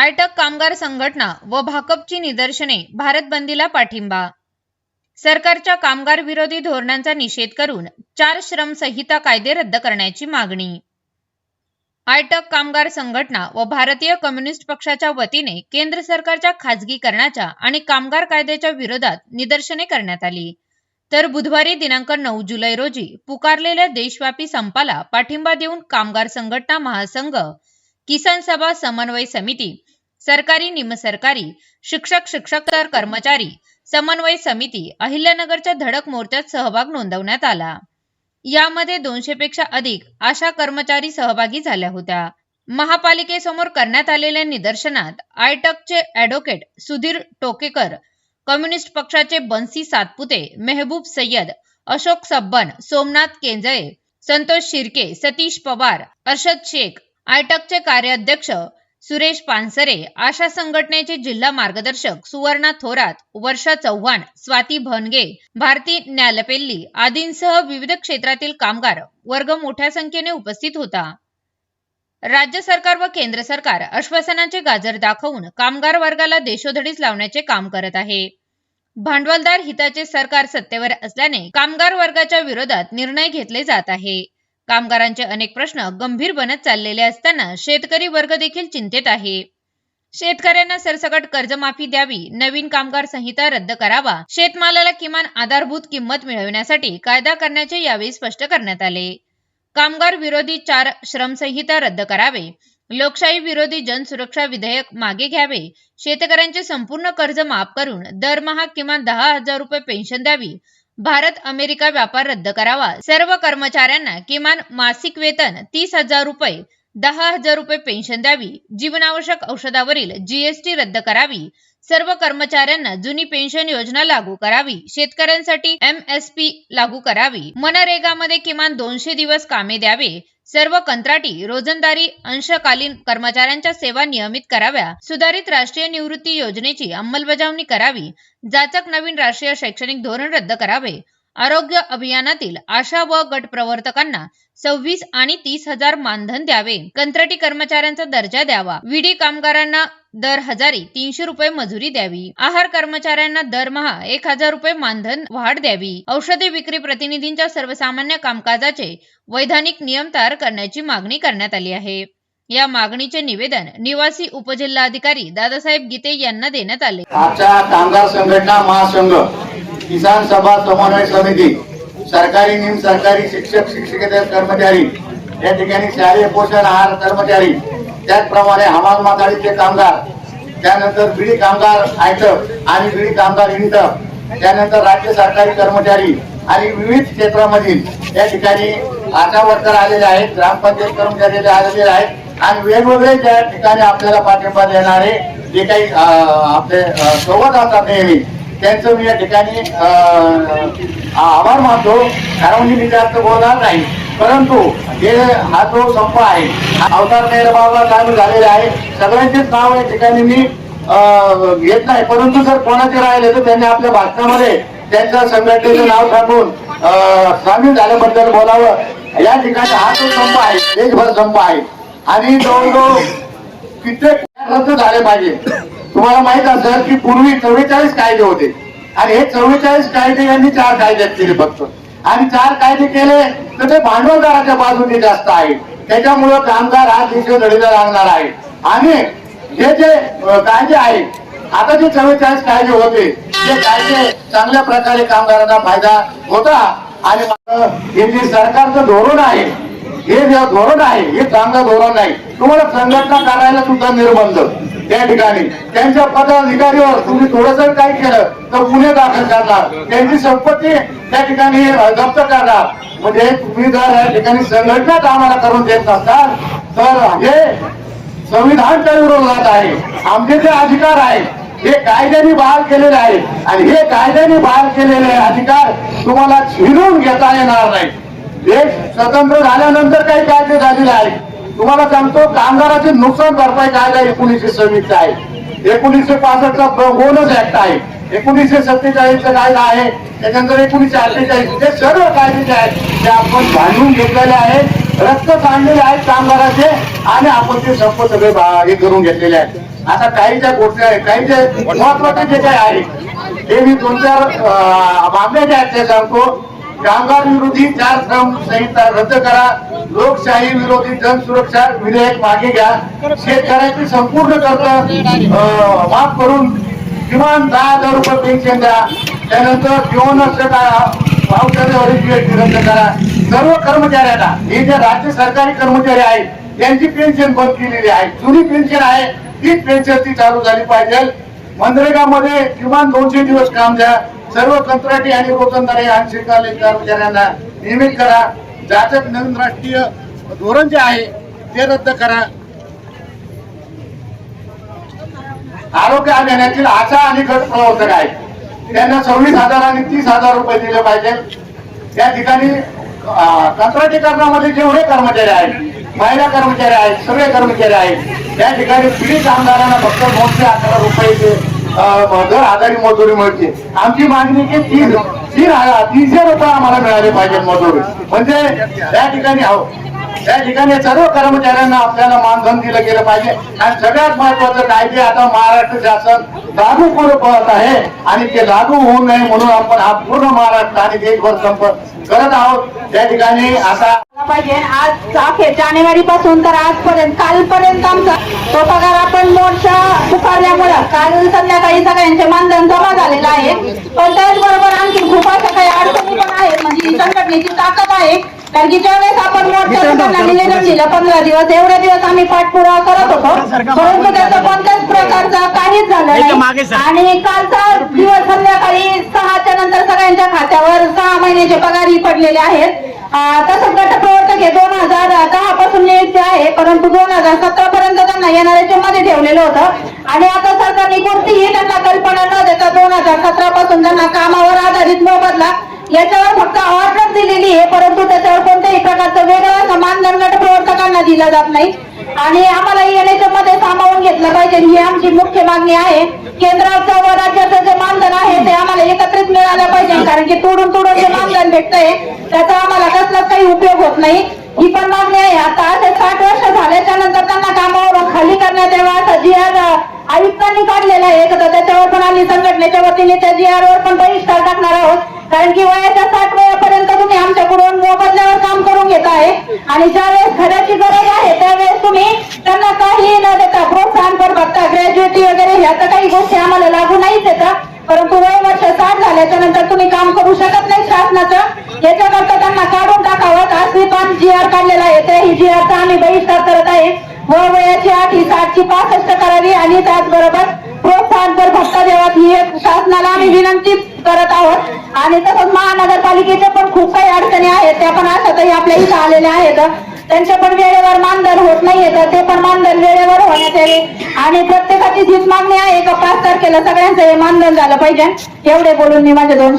आयटक कामगार संघटना व भाकपची निदर्शने भारत बंदीला पाठिंबा. सरकारच्या कामगार विरोधी धोरणांचा निषेध करून चार श्रम संहिता कायदे रद्द करण्याची मागणी. आयटक कामगार संघटना व भारतीय कम्युनिस्ट पक्षाच्या वतीने केंद्र सरकारच्या खाजगीकरणाच्या आणि कामगार कायद्याच्या विरोधात निदर्शने करण्यात आली. तर बुधवारी दिनांक नऊ जुलै रोजी पुकारलेल्या देशव्यापी संपाला पाठिंबा देऊन कामगार संघटना महासंघ किसान सभा समन्वय समिती सरकारी निमसरकारी शिक्षक शिक्षकतर कर्मचारी समन्वय समिती अहिल्यानगरच्या धडक मोर्चात सहभाग नोंदवण्यात आला. यामध्ये दोनशे पेक्षा अधिक आशा कर्मचारी सहभागी झाल्या होत्या. महापालिकेसमोर करण्यात आलेल्या निदर्शनात आयटकचे ॲडव्होकेट सुधीर टोकेकर कम्युनिस्ट पक्षाचे बन्सी सातपुते मेहबूब सय्यद अशोक सब्बन सोमनाथ केंजळे संतोष शिर्के सतीश पवार अर्षद शेख आयटकचे कार्याध्यक्ष सुरेश पानसरे आशा संघटनेचे जिल्हा मार्गदर्शक सुवर्णा थोरात वर्षा चव्हाण स्वाती भनगे भारती न्यालपेल्ली आदींसह विविध क्षेत्रातील कामगार वर्ग मोठ्या संख्येने उपस्थित होता. राज्य सरकार व केंद्र सरकार आश्वासनाचे गाजर दाखवून कामगार वर्गाला देशोधडीस लावण्याचे काम करत आहे. भांडवलदार हिताचे सरकार सत्तेवर असल्याने कामगार वर्गाच्या विरोधात निर्णय घेतले जात आहे. कामगारांचे अनेक प्रश्न गंभीर बनत चाललेले असताना शेतकरी वर्ग देखील चिंतेत आहे. शेतकऱ्यांना सरसकट कर्जमाफी द्यावी नवीन कामगार संहिता रद्द करावा शेतमालाला किमान आधारभूत किंमत मिळविण्यासाठी कायदा करण्याचे यावेळी स्पष्ट करण्यात आले. कामगार विरोधी चार श्रमसंहिता रद्द करावे लोकशाही विरोधी जनसुरक्षा विधेयक मागे घ्यावे शेतकऱ्यांचे संपूर्ण कर्ज माफ करून दरमहा किमान दहा हजार रुपये पेन्शन द्यावी भारत अमेरिका व्यापार रद्द करावा. सर्व कर्मचाऱ्यांना किमान मासिक वेतन तीस हजार रुपये दहा हजार रुपये पेन्शन द्यावी. जीवनावश्यक औषधावरील जीएसटी रद्द करावी. सर्व कर्मचाऱ्यांना जुनी पेन्शन योजना लागू करावी. शेतकऱ्यांसाठी एमएसपी लागू करावी. मनरेगामध्ये किमान दोनशे दिवस कामे द्यावे. सर्व कंत्राटी रोजंदारी अंशकालीन कर्मचाऱ्यांच्या सेवा नियमित कराव्या. सुधारित राष्ट्रीय निवृत्ती योजनेची अंमलबजावणी करावी. जाचक नवीन राष्ट्रीय शैक्षणिक धोरण रद्द करावे. आरोग्य अभियानातील आशा व गट प्रवर्तकांना सव्वीस आणि तीस हजार मानधन द्यावे. कंत्राटी कर्मचाऱ्यांचा दर्जा द्यावा. विडी कामगारांना दर हजारी तीनशे रुपये मजुरी द्यावी. आहार कर्मचाऱ्यांना दरमहा एक हजार रुपये मानधन वाढ द्यावी. औषधी विक्री प्रतिनिधींच्या सर्वसामान्य कामकाजाचे वैधानिक नियम तयार करण्याची मागणी करण्यात आली आहे. या मागणीचे निवेदन निवासी उपजिल्हाधिकारी दादासाहेब गीते यांना देण्यात आले. आजच्या कामगार संघटना महासंघ किसान सभा समन्वय समिती सरकारी निम सरकारी शिक्षक शिक्षकेतर कर्मचारी या ठिकाणी शालेय पोषण आहार कर्मचारी त्याचप्रमाणे हमाल माथाडीचे कामगार त्यानंतर बिडी कामगार आयटक आणि बिडी कामगार इंटक त्यानंतर राज्य सरकारी कर्मचारी आणि विविध क्षेत्रामधील या ठिकाणी आशा वर्कर आलेले आहेत ग्रामपंचायत कर्मचारी आलेले आहेत आणि वेगवेगळे ज्या ठिकाणी आपल्याला पाठिंबा देणारे जे काही आपले सोबत असतात नेहमी त्यांचं मी या ठिकाणी अं, आभार मानतो. कारण म्हणजे मी जास्त बोलणार नाही. परंतु हे हा जो संप आहे अवतार मेहरबाबा चालू झालेले आहे सगळ्यांचेच नाव या ठिकाणी मी अं, घेत नाही. परंतु जर कोणाचे राहिले तर त्यांनी आपल्या भाषणामध्ये त्यांच्या संघटनेचं नाव सांगून अं, सामील झाल्याबद्दल बोलावं. या ठिकाणी हा जो संप आहे देशभर संप आहे. आणि जवळजवळ कित्येक रद्द झाले पाहिजे. तुम्हाला माहीत असेल की पूर्वी चव्वेचाळीस कायदे होते. आणि हे चव्वेचाळीस कायदे यांनी चार कायद्यात केले फक्त. आणि चार कायदे केले तर ते भांडवलदाराच्या बाजूने जास्त आहे त्याच्यामुळं कामगार हा धडीला लागणार आहे. आणि हे जे कायदे आहेत आता जे चव्वेचाळीस कायदे होते ते कायदे चांगल्या प्रकारे कामगारांना फायदा होता. आणि हे जे सरकारचं धोरण आहे हे जे धोरण आहे हे चांगलं धोरण नाही. तुम्हाला संघटना करायला सुद्धा निर्बंध. त्या ठिकाणी. त्यांच्या पदाधिकारीवर तुम्ही थोडस काही केलं तर गुन्हे दाखल करणार. त्यांची संपत्ती त्या ठिकाणी जप्त करणार. म्हणजे तुम्ही जर या ठिकाणी संघटनाच आम्हाला करून देत नसाल तर हे संविधानच्या विरोधात आहे. आमचे जे अधिकार आहेत हे कायद्याने बहाल केलेले आहे आणि हे कायद्याने बहाल केलेले अधिकार तुम्हाला हिरवून घेता येणार नाही देश स्वतंत्र झाल्यानंतर काही कायदे झालेले आहेत. तुम्हाला सांगतो कामगाराचे नुकसान भरपाई कायदा एकोणीसशे सव्वीसचा आहे. एकोणीसशे पासष्टचा बोनस ऍक्ट आहे. एकोणीसशे सत्तेचाळीसचा कायदा आहे. त्याच्यानंतर एकोणीसशे अठ्ठेचाळीस जे सर्व कायदे जे आहेत. ते आपण बांधून घेतलेले आहेत रक्त काढलेले आहेत कामगाराचे आणि आपण ते संप सगळे हे करून घेतलेले आहेत. आता काही ज्या गोष्टी आहेत. काही जे महत्त्वाचे जे काही आहे ते मी दोन चार अं, मागण्या ज्या आहेत ते सांगतो. कामगार विरोधी चार श्रम संहिता रद्द करा. लोकशाही विरोधी जनसुरक्षा विधेयक मागे घ्या. शेतकऱ्याची संपूर्ण कर्ज माफ करून किमान दहा हजार रुपये पेन्शन द्या. त्यानंतर जीवनाचं औषधावरील GST रद्द करा. सर्व कर्मचाऱ्यांना हे जे राज्य सरकारी कर्मचारी आहेत त्यांची पेन्शन बंद केलेली आहे. जुनी पेन्शन आहे तीच पेन्शन ती चालू झाली पाहिजे. मनरेगामध्ये किमान दोनशे दिवस काम द्या. सर्व कंत्राटी आणि रोजंदारी आंशिककालीन कर्मचाऱ्यांना नियमित करा. जाचक नवीन राष्ट्रीय धोरण जे आहे ते रद्द करा. आरोग्य अभियानातील आशा आणि गट प्रवर्तक आहेत. त्यांना सव्वीस हजार आणि तीस हजार रुपये दिले पाहिजे. त्या ठिकाणी कंत्राटीकरणामध्ये जेवढे कर्मचारी आहेत महिला कर्मचारी आहेत सगळे कर्मचारी आहेत त्या ठिकाणी पीडित आमदारांना फक्त दोनशे अकरा रुपये दर आधारी मजुरी मिळते. आमची मागणी की तीन तीन हजार तीनशे रुपये आम्हाला मिळाले पाहिजे मजूर. म्हणजे त्या ठिकाणी आहो त्या ठिकाणी सर्व कर्मचाऱ्यांना आपल्याला मानधन दिलं गेलं पाहिजे. आणि सगळ्यात महत्वाचं कायदे आता महाराष्ट्र शासन लागू करू पडत आहे आणि ते लागू होऊ नये म्हणून आपण हा पूर्ण महाराष्ट्र आणि देशभर संपर्क करत आहोत. त्या ठिकाणी आता पाहिजे. आज अखेर जानेवारी पासून तर आजपर्यंत कालपर्यंत आमचा तो पगार आपण मोर्चा पुकारल्यामुळे काल संध्याकाळी सगळ्यांचे मानधन जमा झालेलं आहे. पण त्याचबरोबर आणखी खूप अशा काही अडचणी पण आहेत म्हणजे संघटनेची ताकद आहे. कारण की ज्यावेळेस आपण मोर्चा पुकारला निवेदन दिलं पंधरा दिवस एवढे दिवस आम्ही पाठपुरावा करत होतो. परंतु त्याचा कोणत्याच प्रकारचा काहीच झालं नाही. आणि कालचा दिवस संध्याकाळी सहाच्या नंतर सगळ्यांच्या खात्यावर सहा महिन्याचे पगारही पडलेले आहेत. अं, तसंच गटप्रवर्तक हे दोन हजार दहा पासून नियुक्त आहे परंतु दोन हजार सतरा पर्यंत त्यांना येणाऱ्याच्या मध्ये ठेवलेलं होतं. आणि आता सरकारने कोणतीही त्यांना कल्पना न देता दोन हजार सतरा पासून त्यांना कामावर आधारित मोबदला याच्यावर फक्त ऑर्डर दिलेली आहे परंतु त्याच्यावर कोणत्याही प्रकारचं वेगळं असं मानधन प्रवर्तकांना दिलं जात नाही. आणि आम्हाला एनएचएममध्ये सामावून घेतलं पाहिजे ही आमची मुख्य मागणी आहे. केंद्राचं व राज्याचं जे मानधन आहे ते आम्हाला एकत्रित मिळालं पाहिजे कारण की तोडून तोडून जे मानधन भेटतंय त्याचा आम्हाला कसलाच काही उपयोग होत नाही. ही पण मागणी आहे. आता असे साठ वर्ष झाल्याच्यानंतर त्यांना कामावरून खाली करण्यात यावं असं जी आयुक्तांनी काढलेलं आहे. तर त्याच्यावर पण आम्ही संघटनेच्या वतीने त्या जी आर वर पण बहिष्कार टाकणार आहोत. कारण की वयाच्या साठ वयापर्यंत तुम्ही आमच्याकडून मोबदल्यावर काम करून घेत आहे. आणि ज्यावेळेस खऱ्याची गरज आहे त्यावेळेस तुम्ही त्यांना काही न देता प्रोत्साहन पण बघता. ग्रॅज्युएटी वगैरे ह्या तर काही गोष्टी आम्हाला लागू नाहीच येतात परंतु वय वर्ष साठ झाल्याच्यानंतर तुम्ही काम करू शकत नाही शासनाचं. याच्याकरता त्यांना काढून टाकावं. मी पण जी आर काढलेला आहे त्या ही जी आरचा आम्ही बहिष्कार करत आहे. व वयाची आठ ही साठची पासष्ट करावी आणि त्याचबरोबर प्रोत्साहन कर भत्ता ही एक शासनाला आम्ही विनंती करत आहोत. आणि तसंच महानगरपालिकेच्या पण खूप काही अडचणी आहेत. त्या पण अशातही आपल्या इथं आलेल्या आहेत. त्यांचे पण वेळेवर मानधन होत नाहीये. तर ते पण मानधन वेळेवर होण्यात यावे. आणि प्रत्येकाची हीच मागणी आहे का? पाच तारखेला सगळ्यांचं हे मानधन झालं पाहिजे. एवढे बोलून मी माझे दोन